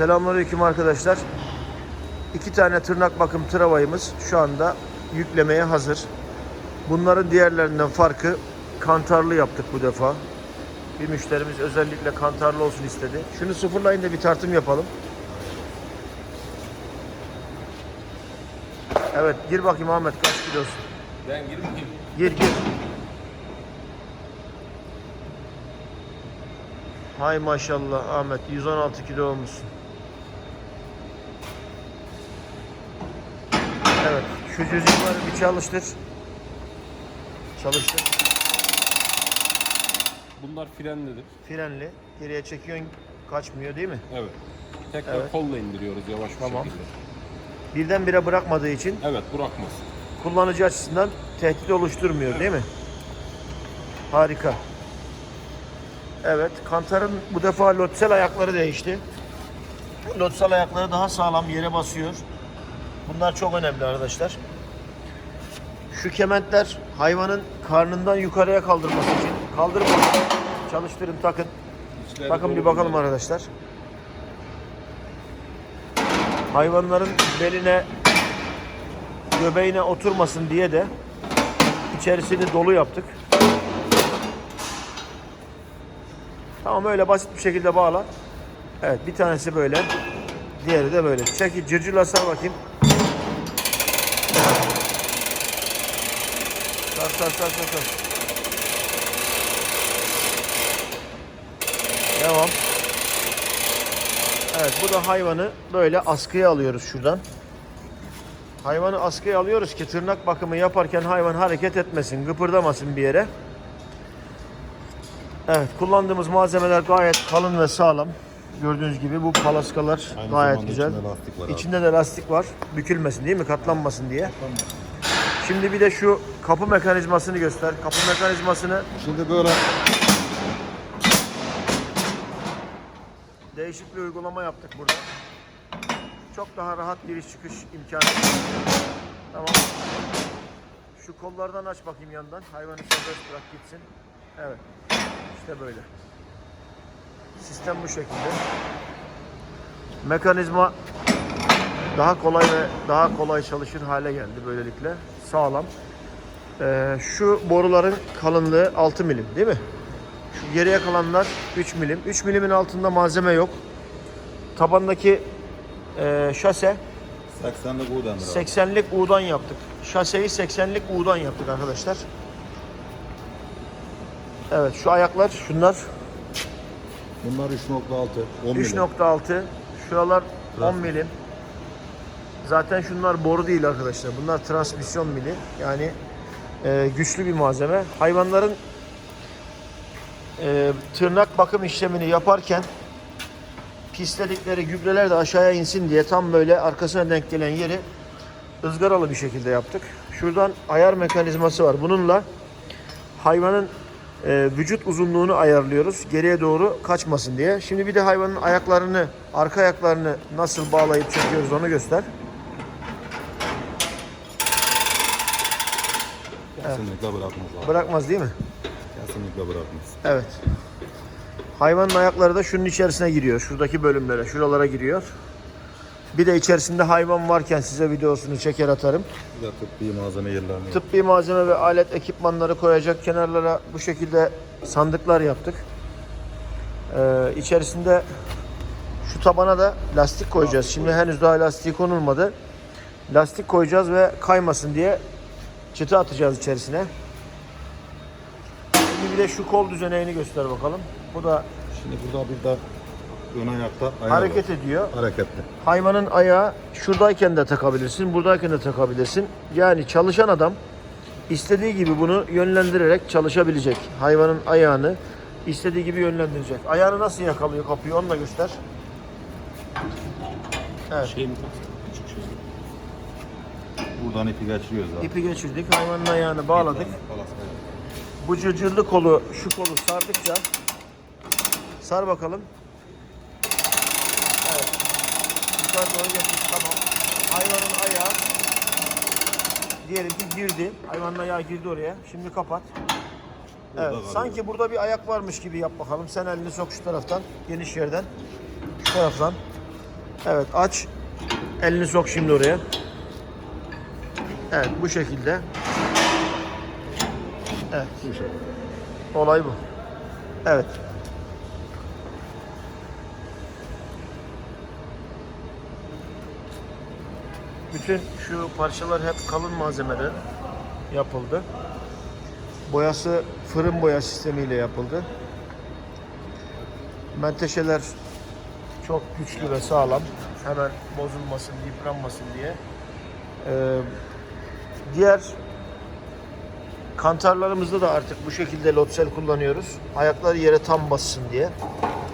Selamünaleyküm arkadaşlar. İki tane tırnak bakım travayımız şu anda yüklemeye hazır. Bunların diğerlerinden farkı kantarlı yaptık bu defa. Bir müşterimiz özellikle kantarlı olsun istedi. Şunu sıfırlayın da bir tartım yapalım. Evet gir bakayım Ahmet kaç kilosun? Ben girip Gir gir. Hay maşallah Ahmet 116 kilo olmuşsun. Evet şu cüzdanları bir çalıştır. Çalıştır. bunlar frenlidir. Frenli. Geriye çekiyorsun kaçmıyor değil mi? Evet. Tekrar Evet. kolla indiriyoruz yavaş bir Tamam. şekilde. Birdenbire bırakmadığı için Evet bırakmaz. kullanıcı açısından tehdit oluşturmuyor değil mi? Harika. Evet, kantarın bu defa lotsel ayakları değişti. Lotsel ayakları daha sağlam yere basıyor. Bunlar çok önemli arkadaşlar. Şu kementler hayvanın karnından yukarıya kaldırması için. Kaldırın. Çalıştırın takın. İçleri Bakın bir bakalım bunlar. arkadaşlar. Hayvanların beline göbeğine oturmasın diye de içerisini dolu yaptık. Tamam öyle basit bir şekilde bağla. Evet bir tanesi böyle. Diğeri de böyle. Çekil cırcırla sar bakayım. Sar sar sar sar. Devam. Evet bu da hayvanı böyle askıya alıyoruz şuradan. Hayvanı askıya alıyoruz ki tırnak bakımı yaparken hayvan hareket etmesin, gıpırdamasın bir yere. Evet kullandığımız malzemeler gayet kalın ve sağlam. Gördüğünüz gibi bu palaskalar Aynı gayet güzel. içinde lastik var. İçinde de lastik var. Bükülmesin değil mi? Katlanmasın diye. Şimdi bir de şu kapı mekanizmasını göster. Kapı mekanizmasını Şimdi böyle Değişik bir uygulama yaptık burada. Çok daha rahat giriş çıkış imkanı. Tamam. Şu kollardan aç bakayım yandan. Hayvanı serbest bırak gitsin. Evet. İşte böyle. Sistem bu şekilde. Mekanizma daha kolay ve daha kolay çalışır hale geldi böylelikle. Sağlam. Ee, şu boruların kalınlığı 6 milim değil mi? Şu geriye kalanlar 3 milim. 3 milimin altında malzeme yok. Tabandaki e, şase 80'lik U denir abi. 80'lik U'dan yaptık. Şaseyi 80'lik U'dan yaptık arkadaşlar. Evet şu ayaklar şunlar Bunlar 3.6, 10 milim. 3.6 şuralar 10 milim. Zaten şunlar boru değil arkadaşlar. Bunlar transmisyon mili. Yani e, güçlü bir malzeme. Hayvanların e, tırnak bakım işlemini yaparken pisledikleri gübreler de aşağıya insin diye tam böyle arkasına denk gelen yeri ızgaralı bir şekilde yaptık. Şuradan ayar mekanizması var. Bununla hayvanın e, vücut uzunluğunu ayarlıyoruz. Geriye doğru kaçmasın diye. Şimdi bir de hayvanın ayaklarını, arka ayaklarını nasıl bağlayıp çekiyoruz onu göster. Kesinlikle bırakmaz abi. Bırakmaz değil mi? Kesinlikle bırakmaz. Evet. Hayvanın ayakları da şunun içerisine giriyor. Şuradaki bölümlere, şuralara giriyor. Bir de içerisinde hayvan varken size videosunu çeker atarım. Bir de tıbbi malzeme yerlerini. Tıbbi malzeme ve alet ekipmanları koyacak kenarlara bu şekilde sandıklar yaptık. Ee, içerisinde şu tabana da lastik koyacağız. Şimdi henüz daha lastiği konulmadı. Lastik koyacağız ve kaymasın diye çıtı atacağız içerisine. Şimdi bir de şu kol düzeneğini göster bakalım. Bu da Şimdi burada bir de ön ayakta ayağı hareket var. ediyor. Hareketli. Hayvanın ayağı şuradayken de takabilirsin, buradayken de takabilirsin. Yani çalışan adam istediği gibi bunu yönlendirerek çalışabilecek. Hayvanın ayağını istediği gibi yönlendirecek. Ayağını nasıl yakalıyor, kapıyor onu da göster. Evet. Şey mi. Buradan ipi geçiriyoruz abi. İpi geçirdik, hayvanın ayağını bağladık. Bu cırcırlı kolu, şu kolu sardıkça sar bakalım. Evet. Yukarı doğru getir. Tamam. Hayvanın ayağı diyelim ki girdi. Hayvanın ayağı girdi oraya. Şimdi kapat. Burada Evet. Sanki burada bir ayak varmış gibi yap bakalım. Sen elini sok şu taraftan. Geniş yerden. Şu taraftan. Evet aç. Elini sok şimdi oraya. Evet bu şekilde. Evet. Olay bu. Evet. Bütün şu parçalar hep kalın malzemeden yapıldı. Boyası fırın boya sistemiyle yapıldı. Menteşeler çok güçlü ve sağlam. Hemen bozulmasın, yıpranmasın diye. Ee, diğer kantarlarımızda da artık bu şekilde lotsel kullanıyoruz. Ayakları yere tam bassın diye.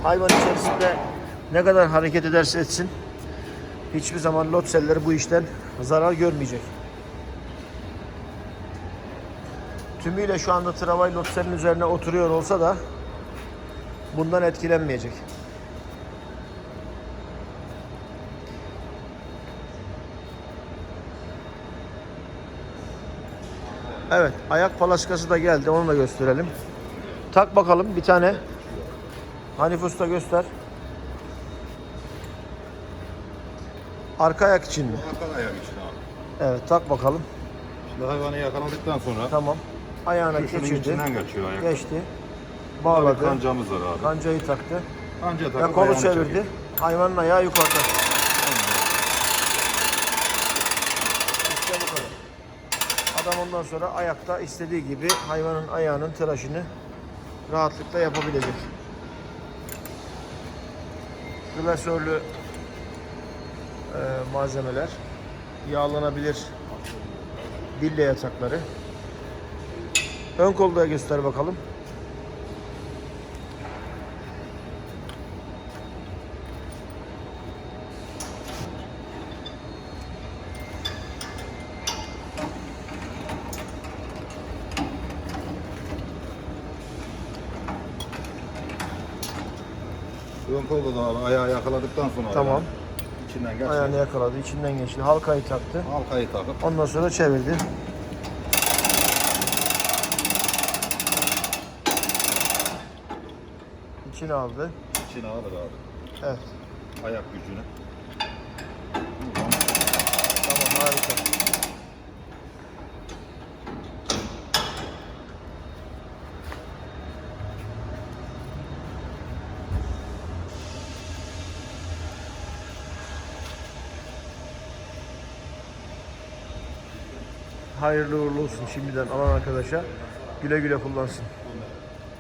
Hayvan içerisinde ne kadar hareket ederse etsin hiçbir zaman lotseller bu işten zarar görmeyecek. Tümüyle şu anda travay lotselin üzerine oturuyor olsa da bundan etkilenmeyecek. Evet, ayak palaskası da geldi. Onu da gösterelim. Tak bakalım bir tane. Hanif Usta göster. Arka ayak için mi? Arka ayak için abi. Evet, tak bakalım. Şimdi hayvanı yakaladıktan sonra Tamam. Ayağına şunun geçirdi. içinden geçiyor ayak. Geçti. Bağladı. kancamız var abi. Kancayı taktı. Kanca Ve takıp kolu ayağını çevirdi. çekiyor. Hayvanın ayağı yukarıda. İşte bu kadar. Adam ondan sonra ayakta istediği gibi hayvanın ayağının tıraşını rahatlıkla yapabilecek. Klasörlü e, malzemeler, yağlanabilir dille yatakları. Ön kolu da göster bakalım. Ön kolda da abi ayağı yakaladıktan sonra Tamam. ayağını içinden geçiyor. Ayağını yakaladı, içinden geçti. Halkayı taktı. Halkayı takıp Ondan sonra çevirdi. İçine aldı. içine alır abi. Evet. Ayak gücünü. Tamam harika. Hayırlı uğurlu olsun şimdiden alan arkadaşa. Güle güle kullansın.